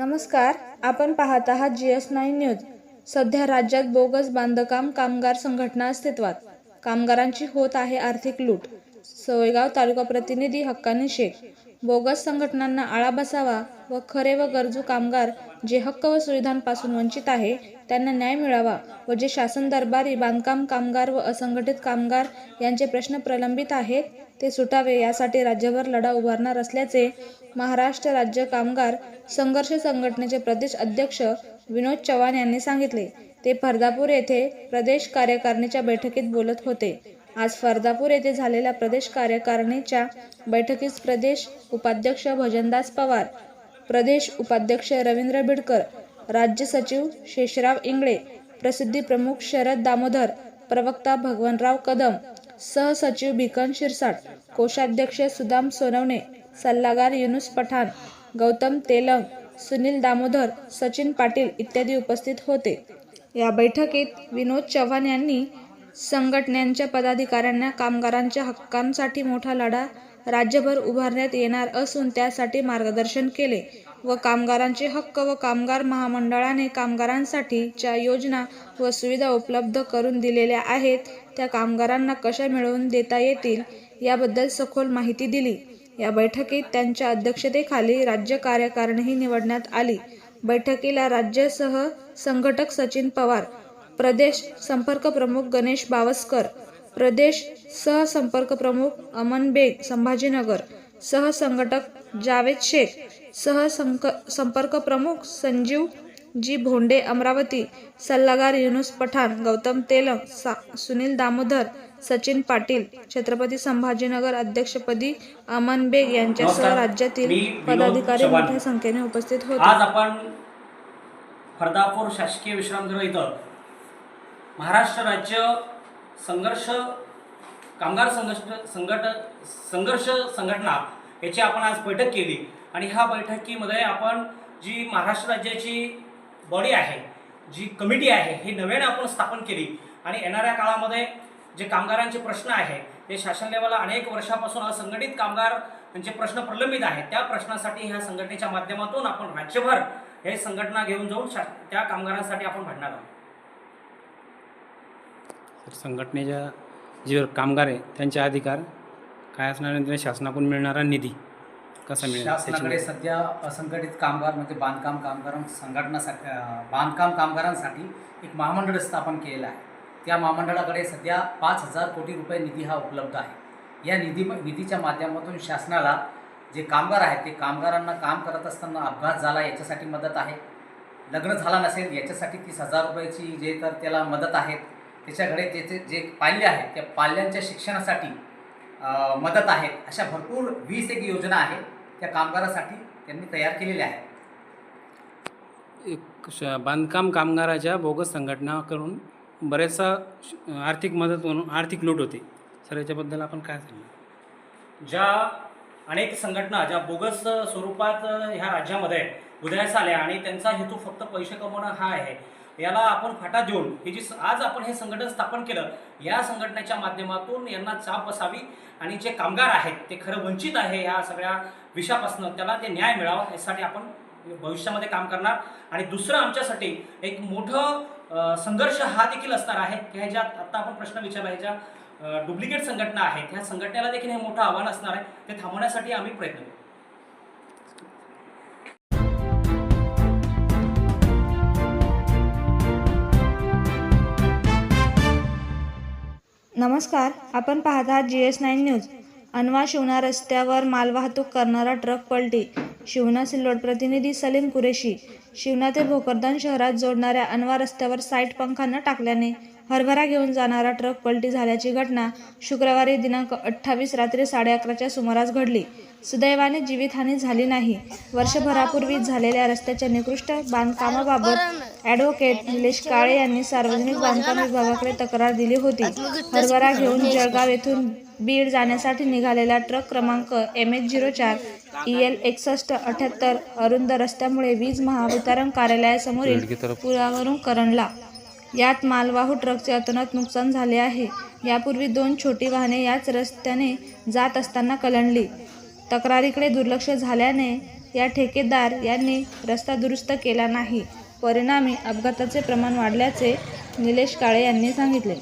नमस्कार आपण पाहत आहात जी एस नाईन न्यूज सध्या राज्यात बोगस बांधकाम कामगार संघटना अस्तित्वात. कामगारांची होत आहे आर्थिक लूट. सोयगाव तालुका प्रतिनिधी हक्कानी शेख. बोगस संघटनांना आळा बसावा व खरे व गरजू कामगार जे हक्क व सुविधांपासून वंचित आहे त्यांना न्याय मिळावा व जे शासन दरबारी बांधकाम कामगार व असंघटित कामगार यांचे प्रश्न प्रलंबित आहेत ते सुटावे यासाठी राज्यभर लढा उभारणार असल्याचे महाराष्ट्र राज्य कामगार संघर्ष संघटनेचे प्रदेश अध्यक्ष विनोद चव्हाण यांनी सांगितले. ते फर्दापूर येथे प्रदेश कार्यकारिणीच्या बैठकीत बोलत होते. आज फर्दापूर येथे झालेल्या प्रदेश कार्यकारिणीच्या बैठकीत प्रदेश उपाध्यक्ष भजनदास पवार प्रदेश उपाध्यक्ष रवींद्र बिडकर राज्य सचिव शेषराव इंगळे प्रसिद्धी प्रमुख शरद दामोदर प्रवक्ता भगवानराव कदम सहसचिव भिकन शिरसाट कोषाध्यक्ष सुदाम सोनवणे सल्लागार युनुस पठाण गौतम तेलंग सुनील दामोदर सचिन पाटील इत्यादी उपस्थित होते. या बैठकीत विनोद चव्हाण यांनी संघटनांच्या पदाधिकाऱ्यांना कामगारांच्या हक्कांसाठी मोठा लढा राज्यभर उभारण्यात येणार असून त्यासाठी मार्गदर्शन केले व कामगारांचे हक्क व कामगार महामंडळाने कामगारांसाठीच्या योजना व सुविधा उपलब्ध करून दिलेल्या आहेत. त्या कामगारांना कशा मिळवून देता येतील याबद्दल सखोल माहिती दिली. या बैठकीत त्यांच्या अध्यक्षतेखाली राज्य कार्यकारिणीही निवडण्यात आली. बैठकीला राज्यसह संघटक सचिन पवार प्रदेश संपर्क प्रमुख गणेश बावस्कर प्रदेश सहसंपर्क प्रमुख अमन बेग संभाजीनगर सहसंघटक जावेद शेख सहसंक संपर्क प्रमुख संजीव जी भोंडे अमरावती सल्लागार युनुस पठाण गौतम तेलंग सुनील दामोदर सचिन पाटील छत्रपती संभाजीनगर अध्यक्षपदी अमन बेग यांच्यासह. राज्यातील पदाधिकारी. मोठ्या संख्येने उपस्थित होते आज आपण फरदापूर शासकीय विश्रामगृह इथं महाराष्ट्र राज्य संघर्ष कामगार संघर्ष संघट संघर्ष संघटना याची आपण आज बैठक केली. आणि ह्या बैठकीमध्ये आपण जी महाराष्ट्र राज्याची बॉडी आहे जी कमिटी आहे ही नव्याने आपण स्थापन केली. आणि येणाऱ्या काळामध्ये जे कामगारांचे प्रश्न आहे ते शासन लेवलला अनेक वर्षापासून असंघटित कामगार यांचे प्रश्न प्रलंबित आहेत. त्या प्रश्नासाठी ह्या संघटनेच्या माध्यमातून आपण राज्यभर हे संघटना घेऊन जाऊन शा त्या कामगारांसाठी आपण भांडणार आहोत. तर संघटनेच्या जे कामगार आहे त्यांचे अधिकार काय असणार आणि त्यांना शासनाकडून मिळणारा निधी कसा मिळेल? शासनाकडे सध्या असंघटित कामगार म्हणजे बांधकाम कामगारां संघटनासाठी बांधकाम कामगारांसाठी एक महामंडळ स्थापन केलेलं आहे. त्या महामंडळाकडे सध्या पाच हजार कोटी रुपये निधी हा उपलब्ध आहे. या निधी निधीच्या माध्यमातून शासनाला जे कामगार आहेत ते कामगारांना काम करत असताना अपघात झाला याच्यासाठी मदत आहे. लग्न झाला नसेल याच्यासाठी तीस हजार रुपयाची जे तर त्याला मदत आहेत त्याच्याकडे त्याचे जे पाल्य आहेत त्या पाल्यांच्या शिक्षणासाठी मदत आहेत अशा भरपूर वीस एक योजना आहेत. त्या कामगारासाठी त्यांनी तयार केलेल्या आहेत. एक श- बांधकाम कामगाराच्या बोगस संघटना करून बरेचसा श- आर्थिक मदत म्हणून आर्थिक लूट होते. सर याच्याबद्दल आपण काय सांगणार ज्या अनेक संघटना ज्या बोगस स्वरूपात ह्या राज्यामध्ये उदयास आल्या आणि त्यांचा हेतू फक्त पैसे कमवणं हा आहे. याला आपण फाटा देऊन ही जी स- आज आपण हे संघटन स्थापन केलं या संघटनेच्या माध्यमातून यांना चाप बसावी आणि जे कामगार आहेत ते खरं वंचित आहे या सगळ्या विषयापासून त्याला ते न्याय मिळावा यासाठी आपण भविष्यामध्ये काम करणार. आणि दुसरं आमच्यासाठी एक मोठं संघर्ष हा देखील असणार आहे की ह्याच्यात आत्ता आपण प्रश्न विचारला ह्याच्या डुप्लिकेट संघटना आहेत ह्या संघटनेला देखील हे मोठं आव्हान असणार आहे ते थांबवण्यासाठी आम्ही प्रयत्न करू. नमस्कार आपण पाहत आहात जी एस नाईन न्यूज. अनवा शिवना रस्त्यावर मालवाहतूक करणारा ट्रक पलटी. शिवना सिल्लोड प्रतिनिधी सलीम कुरेशी. शिवना ते भोकरदन शहरात जोडणाऱ्या अनवा रस्त्यावर साईट पंखांना टाकल्याने हरभरा घेऊन जाणारा ट्रक पलटी झाल्याची घटना शुक्रवारी दिनांक अठ्ठावीस रात्री साडे अकराच्या सुमारास घडली. सुदैवाने जीवितहानी झाली नाही. वर्षभरापूर्वी झालेल्या रस्त्याच्या निकृष्ट बांधकामाबाबत ॲडव्होकेट निलेश काळे यांनी सार्वजनिक बांधकाम विभागाकडे तक्रार दिली होती. हरभरा घेऊन जळगाव येथून बीड जाण्यासाठी निघालेला ट्रक क्रमांक एम एच झिरो चार ई एल एकसष्ट अठ्याहत्तर अरुंद रस्त्यामुळे वीज महावितरण कार्यालयासमोरील पुलावरून करंडला. यात मालवाहू ट्रकचे अतोनात नुकसान झाले आहे. यापूर्वी दोन छोटी वाहने याच रस्त्याने जात असताना कलंडली. तक्रारीकडे दुर्लक्ष झाल्याने या ठेकेदार यांनी रस्ता दुरुस्त केला नाही. परिणामी अपघाताचे प्रमाण वाढल्याचे निलेश काळे यांनी सांगितले.